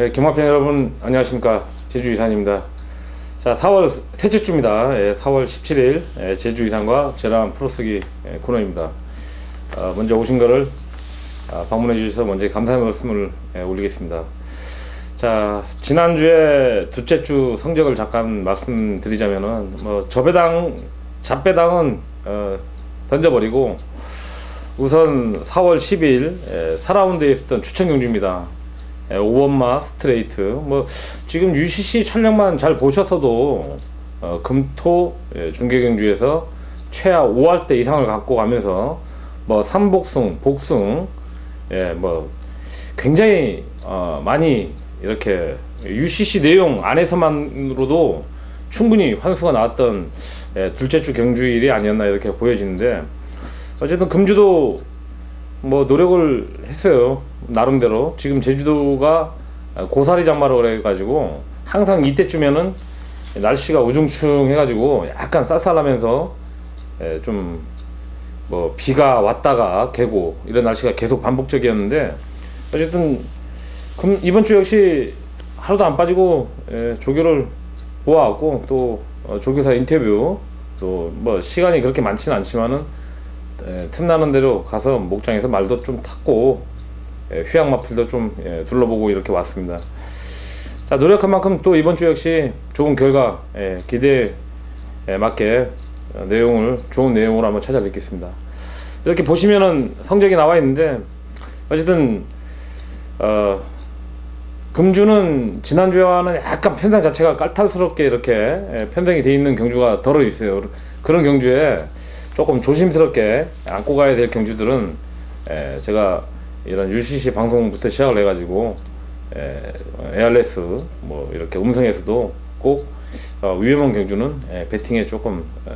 예, 김학평 여러분 안녕하십니까 제주 이산입니다. 자 4월 셋째 주입니다. 예, 4월 17일 예, 제주 이산과 제랑 프로스기 예, 코너입니다. 어, 먼저 오신 거를 아, 방문해 주셔서 먼저 감사의 말씀을 예, 올리겠습니다. 자 지난주에 둘째 주 성적을 잠깐 말씀드리자면은 뭐 저배당 잡배당은 어, 던져버리고 우선 4월 10일 에, 4라운드에 있었던 추천 경주입니다. 에, 5번마 스트레이트. 뭐 지금 UCC 촬영만 잘 보셨어도 어, 금토 예, 중계 경주에서 최하 5할대 이상을 갖고 가면서 뭐 삼복승, 복승, 예, 뭐 굉장히 어, 많이 이렇게 UCC 내용 안에서만으로도 충분히 환수가 나왔던 예, 둘째 주 경주일이 아니었나 이렇게 보여지는데 어쨌든 금주도 뭐 노력을 했어요. 나름대로. 지금 제주도가 고사리 장마로 그래가지고 항상 이때쯤에는 날씨가 우중충 해가지고 약간 쌀쌀하면서 좀 뭐 비가 왔다가 개고 이런 날씨가 계속 반복적이었는데 어쨌든 금, 이번 주 역시 하루도 안 빠지고 예, 조교를 보아왔고 또 어, 조교사 인터뷰 또 뭐 시간이 그렇게 많지는 않지만은 예, 틈나는 대로 가서 목장에서 말도 좀 탔고 예, 휴양 마필도 좀 예, 둘러보고 이렇게 왔습니다. 자 노력한 만큼 또 이번 주 역시 좋은 결과 예, 기대에 예, 맞게 어, 내용을 좋은 내용으로 한번 찾아뵙겠습니다. 이렇게 보시면은 성적이 나와 있는데 어쨌든 어, 금주는 지난주와는 약간 편성 자체가 깔탈스럽게 이렇게 예, 편성이 돼 있는 경주가 덜어 있어요. 그런 경주에 조금 조심스럽게 안고 가야 될 경주들은 에, 제가 이런 UCC 방송부터 시작을 해가지고 에, 에어레스 뭐 이렇게 음성에서도 꼭 어, 위험한 경주는 에, 배팅에 조금 에,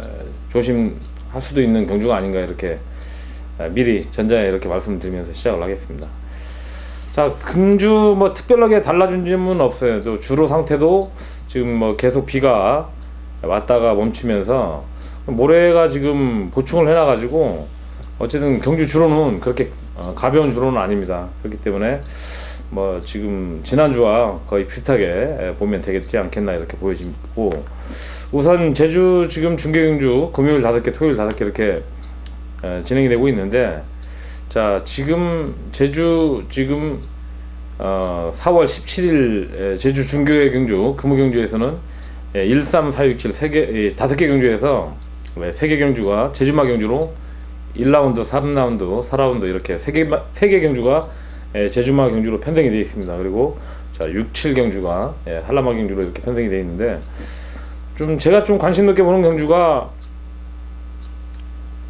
조심할 수도 있는 경주가 아닌가 이렇게 에, 미리 전자에 이렇게 말씀드리면서 시작을 하겠습니다. 자 금주 뭐 특별하게 달라진 점은 없어요. 또 주로 상태도 지금 뭐 계속 비가 왔다가 멈추면서 모래가 지금 보충을 해놔가지고 어쨌든 경주 주로는 그렇게 어, 가벼운 주로는 아닙니다. 그렇기 때문에 뭐 지금 지난주와 거의 비슷하게 에, 보면 되겠지 않겠나 이렇게 보여지고 우선 제주 지금 중계 경주 금요일 다섯 개, 토요일 다섯 개 이렇게 에, 진행이 되고 있는데 자 지금 제주 지금 어, 4월 17일 에, 제주 중교회 경주 금호 경주에서는 예, 1, 3, 4, 6, 7 세개 다섯 개 경주에서 네, 세개 경주가 제주마 경주로 1라운드, 3라운드, 4라운드 이렇게 세개 세개 경주가 예, 제주마 경주로 편성이 되어 있습니다. 그리고 자 6, 7 경주가 예, 한라마 경주로 이렇게 편성이 되어 있는데 좀 제가 좀 관심 있게 보는 경주가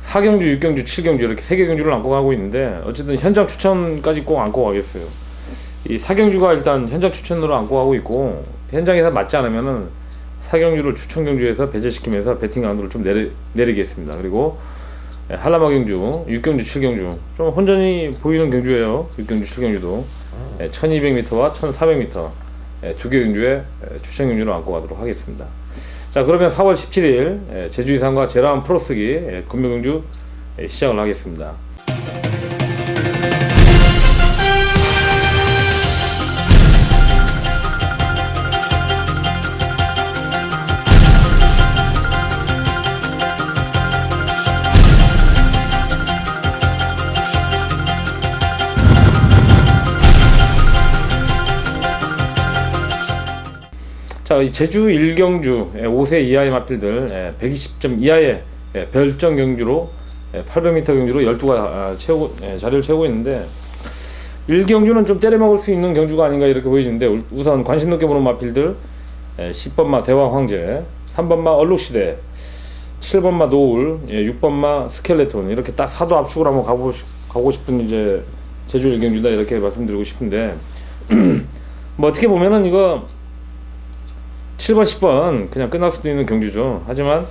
4경주, 6경주, 7경주 이렇게 세개 경주를 안고 가고 있는데 어쨌든 현장 추천까지 꼭 안고 가겠어요. 이 4경주가 일단 현장 추천으로 안고 가고 있고 현장에서 맞지 않으면은 4경주를 추천 경주에서 배제시키면서 배팅 강도를 좀 내리, 내리겠습니다. 그리고 예, 한라마 경주, 6경주, 7경주 좀 혼전이 보이는 경주예요. 6경주, 7경주도 1200m와 1400m 두 개 경주에 예, 추천 경주로 안고 가도록 하겠습니다. 자 그러면 4월 17일 예, 제주 이산과 제라운 프로스기 예, 금요경주 예, 시작을 하겠습니다. 제주 1경주 5세 이하의 마필들 120점 이하의 예, 별정 경주로 800m 경주로 12가 채우고 예, 자리를 채우고 있는데 1경주는 좀 때려 먹을 수 있는 경주가 아닌가 이렇게 보여지는데 우- 우선 관심 높게 보는 마필들 10번마 대왕 황제, 3번마 얼룩시대, 7번마 노을, 6번마 스켈레톤 이렇게 딱 사도 압축을 한번 가고 싶, 가고 싶은 이제 제주 1경주다 이렇게 말씀드리고 싶은데 뭐 어떻게 보면은 이거 7번, 10번 그냥 끝날 수도 있는 경주죠. 하지만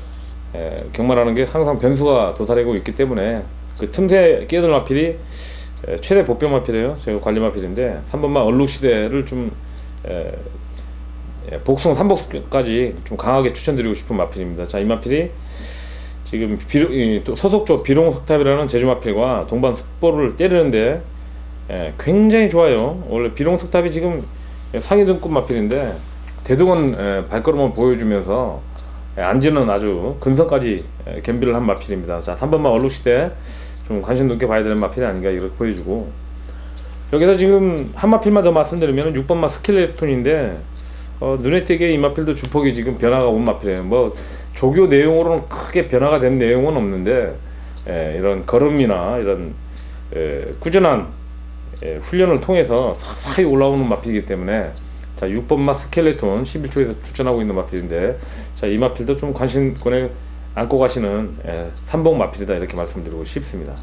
에, 경마라는 게 항상 변수가 도사리고 있기 때문에 그 틈새 끼어들 마필이 에, 최대 보병 마필이에요. 제가 관리 마필인데 3번만 얼룩 시대를 좀 에, 에, 복숭 3복까지 좀 강하게 추천드리고 싶은 마필입니다. 자, 이 마필이 지금 비룡, 이, 또 소속조 비룡석탑이라는 제주 마필과 동반 숙보를 때리는데 에, 굉장히 좋아요. 원래 비룡석탑이 지금 예, 상위 등급 마필인데 예, 발걸음을 보여주면서 예, 안지는 아주 근성까지 예, 겸비를 한 마필입니다. 자, 3번마 얼룩시대 좀 관심 높게 봐야 되는 마필이 아닌가 이렇게 보여주고 여기서 지금 한 마필만 더 말씀드리면 6번마 스켈레톤인데 어, 눈에 띄게 이 마필도 주폭이 지금 변화가 온 마필이에요. 뭐 조교 내용으로는 크게 변화가 된 내용은 없는데 예, 이런 걸음이나 이런 예, 꾸준한 예, 훈련을 통해서 사사히 올라오는 마필이기 때문에 자 6번마 스켈레톤 11초에서 출전하고 있는 마필인데 자이 마필도 좀 관심권에 안고 가시는 예, 3번 마필이다 이렇게 말씀드리고 싶습니다.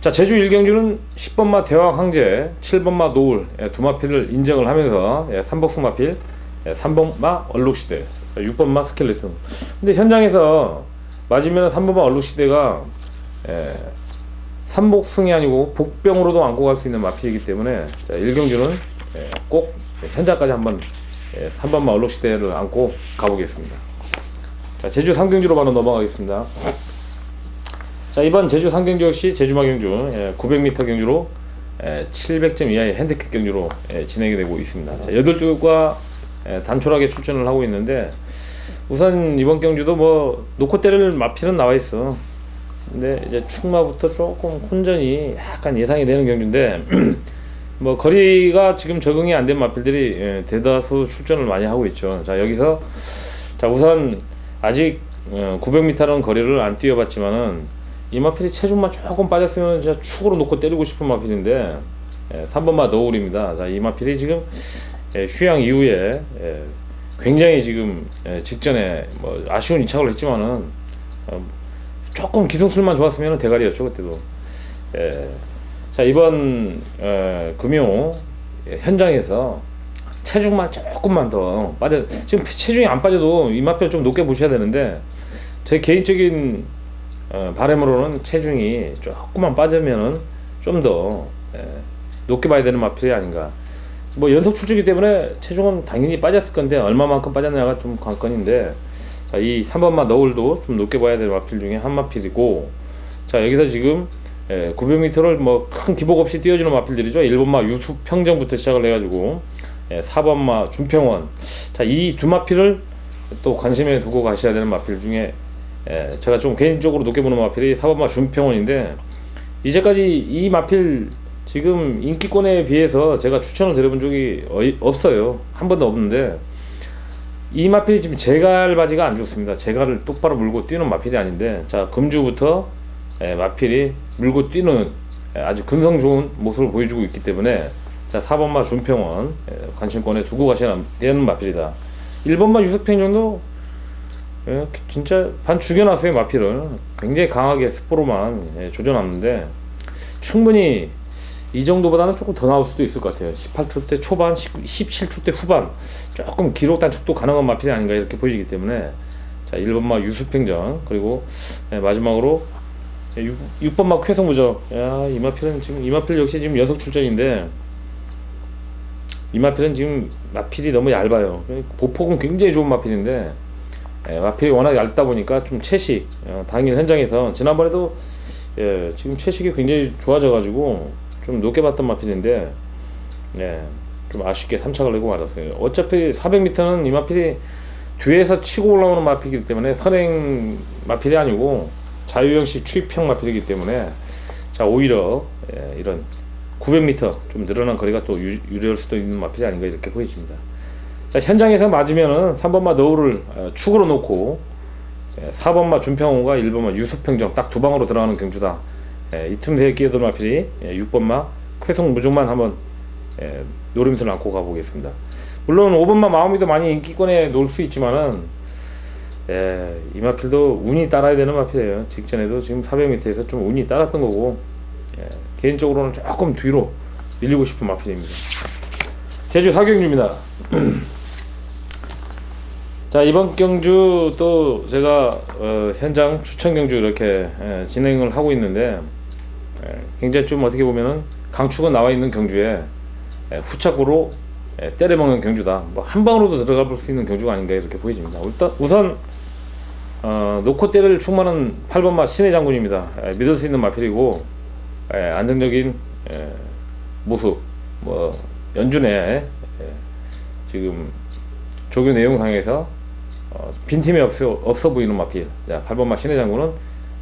자 제주 1경주는 10번마 대왕 황제, 7번마 노을 예, 두 마필을 인정을 하면서 예, 3복승 마필, 예, 3번마 얼룩시대, 6번마 스켈레톤. 근데 현장에서 맞으면 3번마 얼룩시대가 예, 삼복승이 아니고 복병으로도 안고 갈 수 있는 마필이기 때문에 자, 1경주는 예, 꼭 현장까지 한번 예, 3번마 얼룩시대를 안고 가보겠습니다. 자 제주 3경주로 바로 넘어가겠습니다. 자 이번 제주 3경주 역시 제주마 경주 예, 900m 경주로 예, 700점 이하의 핸디캡 경주로 예, 진행이 되고 있습니다. 자 8주가 예, 단촐하게 출전을 하고 있는데 우선 이번 경주도 뭐 놓고 때릴 마필은 나와 있어. 근데 이제 축마부터 조금 혼전이 약간 예상이 되는 경주인데 뭐 거리가 지금 적응이 안 된 마필들이 예, 대다수 출전을 많이 하고 있죠. 자 여기서 자 우선 아직 어, 900m라는 거리를 안 뛰어봤지만은 이 마필이 체중만 조금 빠졌으면 진짜 축으로 놓고 때리고 싶은 마필인데 예, 3번마 너울입니다. 자이 마필이 지금 예, 휴양 이후에 예, 굉장히 지금 예, 직전에 뭐 아쉬운 이착을 했지만은 어, 조금 기술술만 좋았으면 대가리였죠 그때도. 예. 자 이번 에, 금요 예, 현장에서 체중만 조금만 더 빠져 지금 체중이 안 빠져도 이마표 좀 높게 보셔야 되는데 제 개인적인 어, 바람으로는 체중이 조금만 빠지면은 좀더 예, 높게 봐야 되는 마필이 아닌가. 뭐 연속 출주기 때문에 체중은 당연히 빠졌을 건데 얼마만큼 빠졌느냐가 좀 관건인데 자, 이 3번마 너울도 좀 높게 봐야 될 마필 중에 한 마필이고 자, 여기서 지금 예, 900m를 뭐 큰 기복 없이 뛰어주는 마필들이죠. 1번마 유수 평정부터 시작을 해가지고 예, 4번마 준평원 자, 이 두 마필을 또 관심에 두고 가셔야 되는 마필 중에 예, 제가 좀 개인적으로 높게 보는 마필이 4번마 준평원인데 이제까지 이 마필 지금 인기권에 비해서 제가 추천을 드려본 적이 어이, 없어요. 한 번도 없는데 이 마필이 지금 제갈 바지가 안 좋습니다. 제갈을 똑바로 물고 뛰는 마필이 아닌데 자 금주부터 예, 마필이 물고 뛰는 예, 아주 근성 좋은 모습을 보여주고 있기 때문에 자 4번마 준평원 예, 관심권에 두고 가셔야 되는 마필이다. 1번마 유석평 정도 예, 진짜 반 죽여놨어요 마필을 굉장히 강하게 스포로만 예, 조져놨는데 충분히 이 정도보다는 조금 더 나올 수도 있을 것 같아요. 18초 대 초반, 19, 17초 대 후반 조금 기록 단축도 가능한 마필이 아닌가 이렇게 보이기 때문에 자 1번마 유수평전 그리고 예, 마지막으로 6, 번마 쾌성 무적 야 이 마필은 지금 이 마필 역시 지금 연속 출전인데 이 마필은 지금 마필이 너무 얇아요. 보폭은 굉장히 좋은 마필인데 예, 마필이 워낙 얇다 보니까 좀 채식 어, 당일 현장에서 지난번에도 예, 지금 채식이 굉장히 좋아져가지고 좀 높게 봤던 마필인데 예, 좀 아쉽게 3착을 내고 말았어요. 어차피 400m는 이 마필이 뒤에서 치고 올라오는 마필이기 때문에 선행 마필이 아니고 자유형식 추입형 마필이기 때문에 자 오히려 예, 이런 900m 좀 늘어난 거리가 또 유, 유리할 수도 있는 마필이 아닌가 이렇게 보여집니다. 자 현장에서 맞으면은 3번마 너울을 어, 축으로 놓고 예, 4번마 준평호가 1번마 유수평정 딱 두 방으로 들어가는 경주다. 예, 이 틈새에 끼어든 마필이 예, 6번마 쾌성 무중만 한번 예, 노림수를 안고 가보겠습니다. 물론 5번마 마음이도 많이 인기권에 놓을 수 있지만은 예, 이 마필도 운이 따라야 되는 마필이에요. 직전에도 지금 400m에서 좀 운이 따랐던 거고 예, 개인적으로는 조금 뒤로 밀리고 싶은 마필입니다. 제주 사경주입니다. 자 이번 경주 또 제가 어, 현장 추천 경주 이렇게 예, 진행을 하고 있는데 예, 굉장히 좀 어떻게 보면은 강축은 나와 있는 경주에 예, 후착으로 예, 때려먹는 경주다. 뭐 한 방으로도 들어가 볼 수 있는 경주가 아닌가 이렇게 보여집니다. 일단 우선 어, 놓고 때릴 충만한 8번마 신의 장군입니다. 예, 믿을 수 있는 마필이고 예, 안정적인 예, 모습 뭐 연준에 예, 지금 조교 내용상에서 어, 빈틈이 없어, 없어 보이는 마필. 자, 8번마 신의 장군은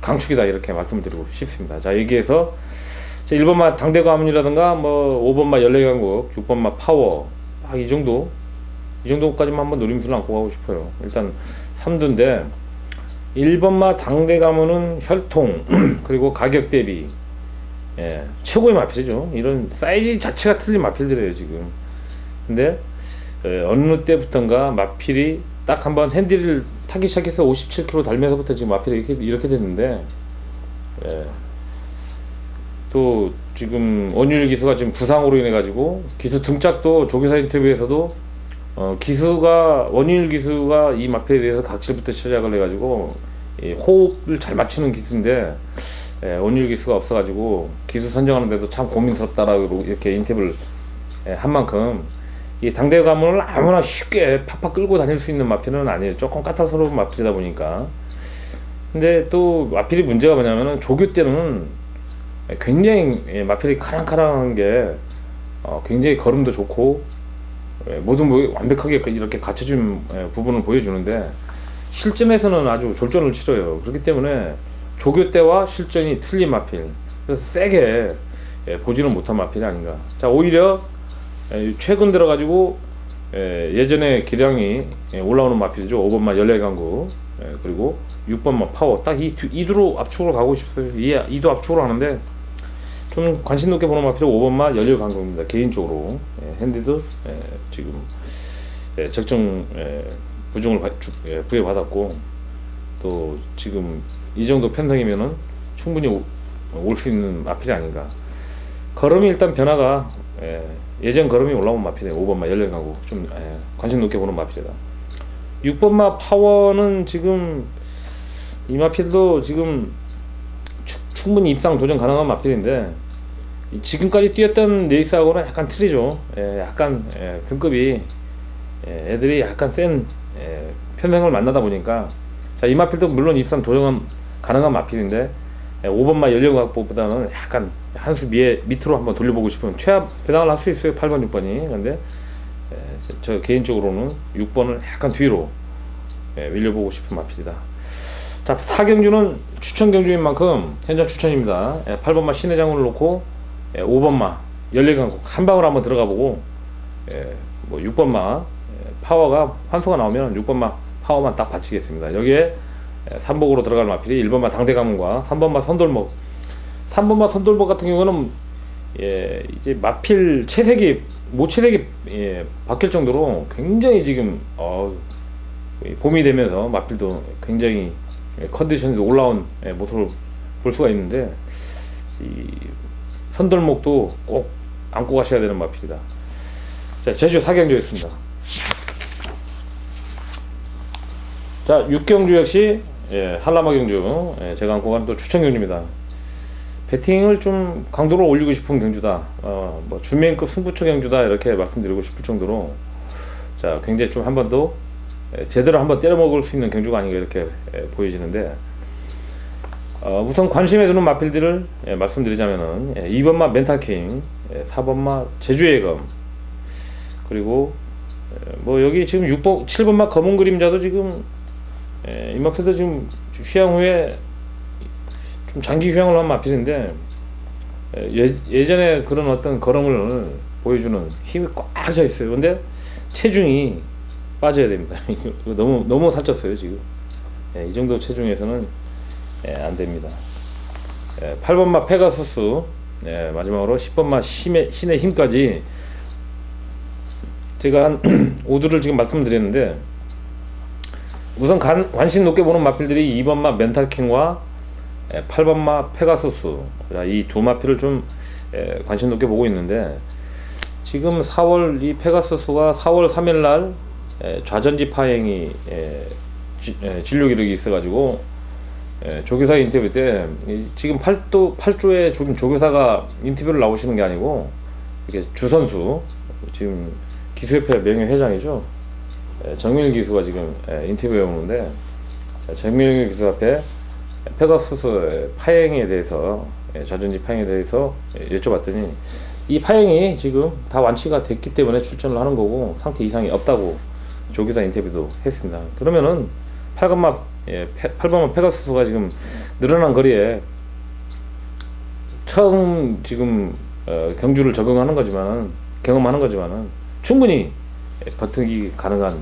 강축이다 이렇게 말씀을 드리고 싶습니다. 자, 여기에서 자, 1번마 당대 가문이라든가 뭐 5번마 연례강국, 6번마 파워 딱이 정도 이 정도까지만 한번 노림수를 안고 가고 싶어요. 일단 3두인데 1번마 당대 가문은 혈통 그리고 가격 대비 예, 최고의 마필이죠. 이런 사이즈 자체가 틀린 마필들이에요 지금. 근데 에, 어느 때부턴가 마필이 딱 한번 핸디를 타기 시작해서 57km 달면서부터 지금 마필이 이렇게 이렇게 됐는데 예. 또 지금 원율 기수가 지금 부상으로 인해 가지고 기수 등짝도 조교사 인터뷰에서도 어, 기수가 원율 기수가 이 마필에 대해서 각질부터 시작을 해가지고 이 호흡을 잘 맞추는 기수인데 예, 원율 기수가 없어가지고 기수 선정하는데도 참 고민스럽다라고 이렇게 인터뷰를 예, 한 만큼 이 당대 가문을 아무나 쉽게 팍팍 끌고 다닐 수 있는 마필은 아니에요. 조금 까탈스러운 마필이다 보니까. 근데 또 마필이 문제가 뭐냐면은 조교 때는 굉장히 예, 마필이 카랑카랑한 게 어, 굉장히 걸음도 좋고 예, 모든 뭐 완벽하게 이렇게 갖춰진 예, 부분을 보여주는데 실전에서는 아주 졸전을 치러요. 그렇기 때문에 조교 때와 실전이 틀린 마필. 그래서 세게 예, 보지는 못한 마필이 아닌가. 자 오히려 예, 최근 들어가지고 예, 예전에 기량이 예, 올라오는 마필이죠. 5번마 연례 강구 예, 그리고 6번마 파워 딱 이 이두로 압축으로 가고 싶어요. 이 이두 압축으로 하는데 좀 관심 높게 보는 마필은 5번마 연례강구입니다. 개인적으로 예, 핸디도 예, 지금 예, 적정 예, 부중을 바- 주- 예, 부여받았고 또 지금 이 정도 편성이면은 충분히 올 수 있는 마필이 아닌가. 걸음이 일단 변화가 예, 전 걸음이 올라온 마필이에요. 5번마 연령하고 좀 예, 관심 높게 보는 마필이다. 6번마 파워는 지금 이 마필도 지금 추- 충분히 입상 도전 가능한 마필인데 이 지금까지 뛰었던 레이스하고는 약간 틀리죠. 예, 약간 예, 등급이 예, 애들이 약간 센 예, 편성을 만나다 보니까. 자 이 마필도 물론 입상 도전 가능한 마필인데 예, 5번마 연령각보다는 약간 한수 위에 밑으로 한번 돌려보고 싶으면 최하 배당을 할 수 있어요 8번 6번이. 근데 예, 저, 저 개인적으로는 6번을 약간 뒤로 예, 밀려보고 싶은 마필이다. 자 4경주는 추천 경주인 만큼 현장 추천입니다. 예, 8번마 신의 장군을 놓고 예, 5번마 연례강국. 한 방울 한번 들어가 보고 예, 뭐 6번마 예, 파워가 환수가 나오면 6번마 파워만 딱 바치겠습니다. 여기에 예, 3복으로 들어갈 마필이 1번마 당대 가문과 3번마 선돌목. 3번마 선돌목 같은 경우는 예, 이제 마필 채색이 모채색이 예, 바뀔 정도로 굉장히 지금 어, 이 봄이 되면서 마필도 굉장히 예, 컨디션이 올라온 예, 모습을 볼 수가 있는데 이 선돌목도 꼭 안고 가셔야 되는 마필이다. 자 제주 사경주였습니다. 자 육경주 역시 예, 한라마 경주 예, 제가 안고 간또 추천 경주입니다. 배팅을 좀 강도를 올리고 싶은 경주다. 어, 뭐 주메인급 승부처 경주다 이렇게 말씀드리고 싶을 정도로 자 굉장히 좀 한 번 더 제대로 한번 때려 먹을 수 있는 경주가 아닌가 이렇게 예, 보여지는데 어, 우선 관심에 두는 마필들을 예, 말씀드리자면은 예, 2번마 멘탈킹, 예, 4번마 제주예검 그리고 예, 뭐 여기 지금 6번, 7번마 검은 그림자도 지금 예, 이 마필도 지금 휴양 후에 좀 장기 휴양을 한 마필인데 예, 예전에 그런 어떤 걸음을 보여주는 힘이 꽉 차 있어요. 근데 체중이 빠져야 됩니다. 너무 너무 살쪘어요 지금. 예, 이 정도 체중에서는 예, 안 됩니다. 예, 8번마 페가수스 예, 마지막으로 10번마 신의, 신의 힘까지 제가 한 오두를 지금 말씀드렸는데 우선 관, 관심 높게 보는 마필들이 2번마 멘탈킹과 예, 8번마 페가소스 이 두 마필을 좀 예, 관심 높게 보고 있는데 지금 4월 이 페가소스가 4월 3일 날 예, 좌전지 파행이 예, 지, 예, 진료 기록이 있어가지고 예, 조교사 인터뷰 때 이, 지금 8도 8조에 지금 조교사가 인터뷰를 나오시는 게 아니고 이게 주 선수 지금 기수협회 명예 회장이죠. 예, 정민일 기수가 지금 예, 인터뷰에 오는데 자, 정민일 기수 앞에 페가수스 파행에 대해서 예, 좌전지 파행에 대해서 예, 여쭤봤더니 이 파행이 지금 다 완치가 됐기 때문에 출전을 하는 거고 상태 이상이 없다고 조교사 인터뷰도 했습니다. 그러면은 8번마 예, 8번마 페가수스가 지금 늘어난 거리에 처음 지금 어, 경주를 적응하는 거지만 경험하는 거지만은 충분히 예, 버티기 가능한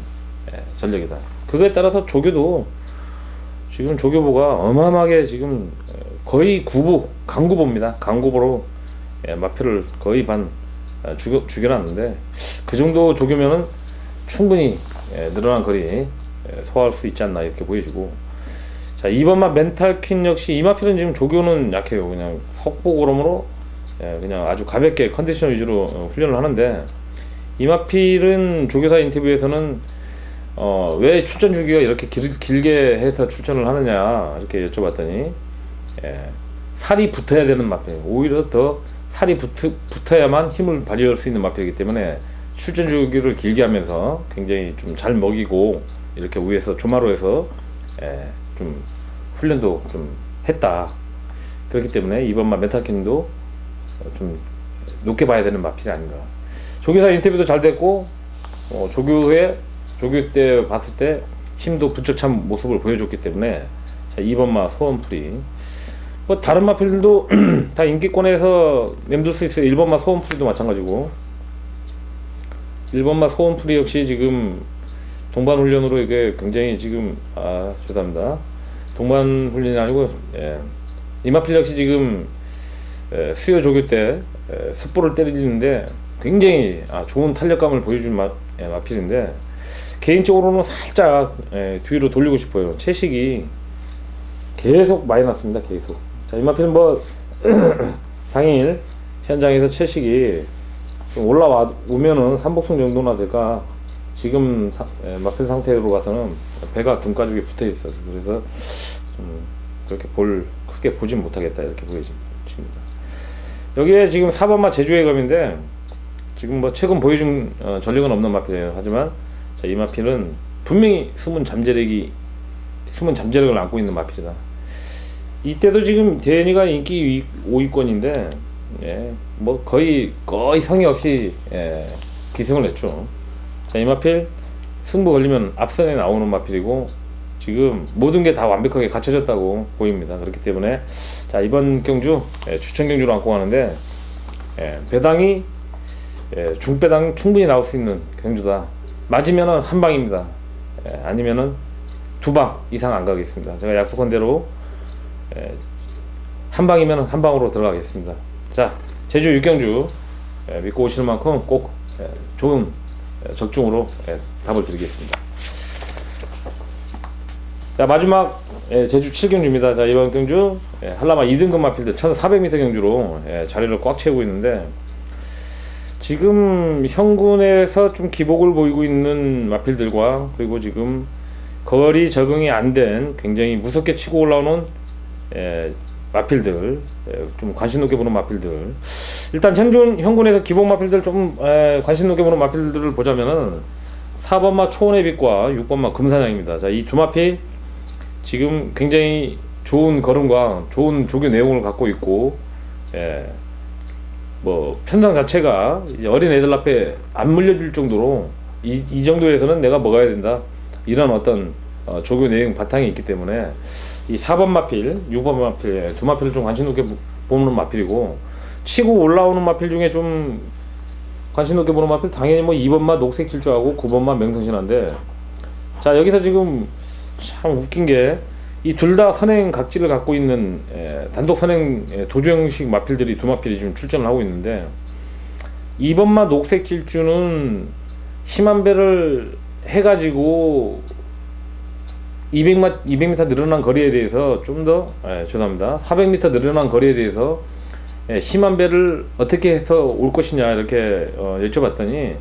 예, 전력이다. 그거에 따라서 조교도 지금 조교부가 어마어마하게 지금 어, 거의 구부 강구보입니다. 강구보로 예, 마표를 거의 반 어, 죽여 죽여놨는데 그 정도 조교면은 충분히 예, 늘어난 거리 예, 소화할 수 있지 않나 이렇게 보여지고. 자 2번마 멘탈 퀸 역시 이마필은 지금 조교는 약해요. 그냥 석보고름으로 예, 그냥 아주 가볍게 컨디션 위주로 어, 훈련을 하는데 이마필은 조교사 인터뷰에서는 어, 왜 출전 주기가 이렇게 길, 길게 해서 출전을 하느냐 이렇게 여쭤봤더니 예, 살이 붙어야 되는 마필. 오히려 더 살이 붙, 붙어야만 힘을 발휘할 수 있는 마필이기 때문에 출전 주기를 길게 하면서 굉장히 좀 잘 먹이고 이렇게 위에서 조마로에서 예, 좀 훈련도 좀 했다. 그렇기 때문에 이번만 메타킹도 어, 좀 높게 봐야 되는 마필이 아닌가. 조교사 인터뷰도 잘 됐고 어, 조교회 조교 때 봤을 때 힘도 부쩍 찬 모습을 보여줬기 때문에 자 2번 마 소원풀이. 뭐 다른 마필들도 다 인기권에서 맴돌 수 있어요. 1번 마 소원풀이도 마찬가지고. 1번 마 소원풀이 역시 지금 동반 훈련으로 이게 굉장히 지금 아 죄송합니다. 동반 훈련이 아니고 예. 이마필 역시 지금 예, 수요 조교 때 예, 습보를 때리는데 굉장히 아, 좋은 탄력감을 보여준 마, 예, 마필인데 개인적으로는 살짝 예, 뒤로 돌리고 싶어요. 채식이 계속 많이 났습니다. 계속. 자 이마필은 뭐 당일 현장에서 채식이 좀 올라와 오면은 삼복승 정도나 될까 지금 사, 예, 마필 상태로 가서는 배가 등가죽에 붙어 있어요 그래서 좀 그렇게 볼 크게 보진 못하겠다 이렇게 보여집니다. 여기에 지금 4번마 제주의 검인데 지금 뭐 최근 보여준 어, 전력은 없는 마필이에요. 하지만 자, 이 마필은 분명히 숨은 잠재력이 숨은 잠재력을 안고 있는 마필이다. 이때도 지금 대현이가 인기 5위권인데 예, 뭐 거의 거의 성의 없이 예, 기승을 했죠. 자, 이 마필 승부 걸리면 앞선에 나오는 마필이고 지금 모든 게 다 완벽하게 갖춰졌다고 보입니다. 그렇기 때문에 자 이번 경주 예, 추천 경주로 안고 가는데 예, 배당이 예, 중배당 충분히 나올 수 있는 경주다. 맞으면은 한 방입니다. 예, 아니면은 두 방 이상 안 가겠습니다. 제가 약속한 대로 예, 한 방이면 한 방으로 들어가겠습니다. 자, 제주 육경주 예, 믿고 오시는 만큼 꼭 예, 좋은 예, 적중으로 예, 답을 드리겠습니다. 자, 마지막 예, 제주 7경주입니다. 자, 이번 경주 예, 한라마 2등급 마필드 1400m 경주로 예, 자리를 꽉 채우고 있는데 지금 현군에서 좀 기복을 보이고 있는 마필들과 그리고 지금 거리 적응이 안 된 굉장히 무섭게 치고 올라오는 예, 마필들 예, 좀 관심 높게 보는 마필들 일단 현준 현군에서 기본 마필들 좀 에, 관심 높게 보는 마필들을 보자면은 4번마 초원의 빛과 6번마 금사냥입니다. 자, 이 두 마필 지금 굉장히 좋은 걸음과 좋은 조교 내용을 갖고 있고 예, 뭐 편성 자체가 어린 애들 앞에 안 물려줄 정도로 이, 이 정도에서는 내가 먹어야 된다 이런 어떤 어, 조교 내용 바탕이 있기 때문에 이 4번 마필, 6번 마필 예, 두 마필을 좀 관심 높게 보- 보는 마필이고 치고 올라오는 마필 중에 좀 관심 높게 보는 마필 당연히 뭐 2번마 녹색 질주하고 9번마 맹성신한데. 자 여기서 지금 참 웃긴 게 이 둘 다 선행 각지를 갖고 있는 에, 단독 선행 에, 도주 형식 마필들이 두 마필이 지금 출전을 하고 있는데 2번마 녹색 질주는 심한 배를 해가지고 200마 200m 늘어난 거리에 대해서 좀 더 예, 죄송합니다. 400m 늘어난 거리에 대해서 예, 심한 배를 어떻게 해서 올 것이냐 이렇게 어, 여쭤봤더니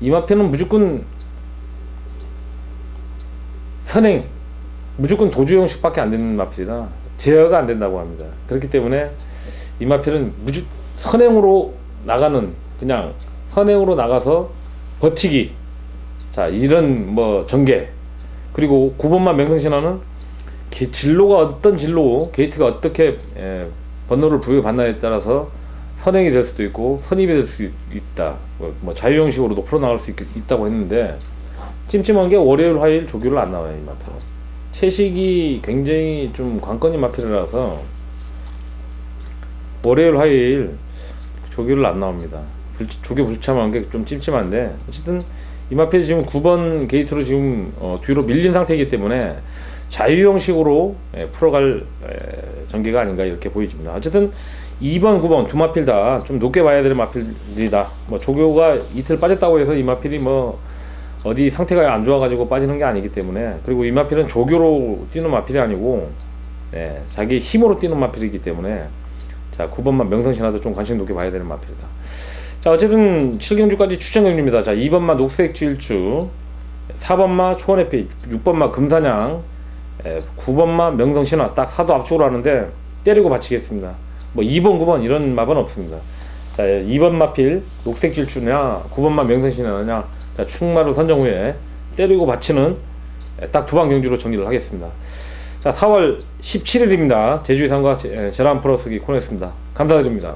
이마표는 무조건 선행 무조건 도주 형식밖에 안 되는 마필이다. 제어가 안 된다고 합니다. 그렇기 때문에 이 마필은 무조 선행으로 나가는 그냥 선행으로 나가서 버티기. 자 이런 뭐 전개. 그리고 9번만 명성신화는 게- 진로가 어떤 진로 게이트가 어떻게 예, 번호를 부여받나에 따라서 선행이 될 수도 있고 선입이 될 수 있다. 뭐, 뭐 자유 형식으로도 풀어나갈 수 있, 있다고 했는데 찜찜한 게 월요일 화요일 조교를 안 나와요 이 마필은. 채식이 굉장히 좀 관건인 마필이라서 월요일 화요일 조교를 안 나옵니다. 불, 조교 불참한 게 좀 찜찜한데 어쨌든 이 마필이 지금 9번 게이트로 지금 어, 뒤로 밀린 상태이기 때문에 자유 형식으로 예, 풀어갈 에, 전개가 아닌가 이렇게 보여집니다. 어쨌든 2번, 9번 두 마필 다 좀 높게 봐야 될 마필들이다. 뭐 조교가 이틀 빠졌다고 해서 이 마필이 뭐 어디 상태가 안 좋아가지고 빠지는 게 아니기 때문에 그리고 이 마필은 조교로 뛰는 마필이 아니고 예, 자기 힘으로 뛰는 마필이기 때문에 자 9번만 명성신화도 좀 관심 높게 봐야 되는 마필이다. 자 어쨌든 7경주까지 추천 경주입니다. 자 2번마 녹색 질주 4번마 초원해피 6번마 금사냥 예, 9번마 명성신화 딱 사도 압축으로 하는데 때리고 바치겠습니다. 뭐 2번 9번 이런 맙은 없습니다. 자 2번 마필 녹색 질주냐 9번마 명성신화냐 자 충마를 선정 후에 때리고 바치는 예, 딱두 방 경주로 정리를 하겠습니다. 자 4월 17일입니다. 제주이상과 제람 프로스기 코너였습니다. 감사드립니다.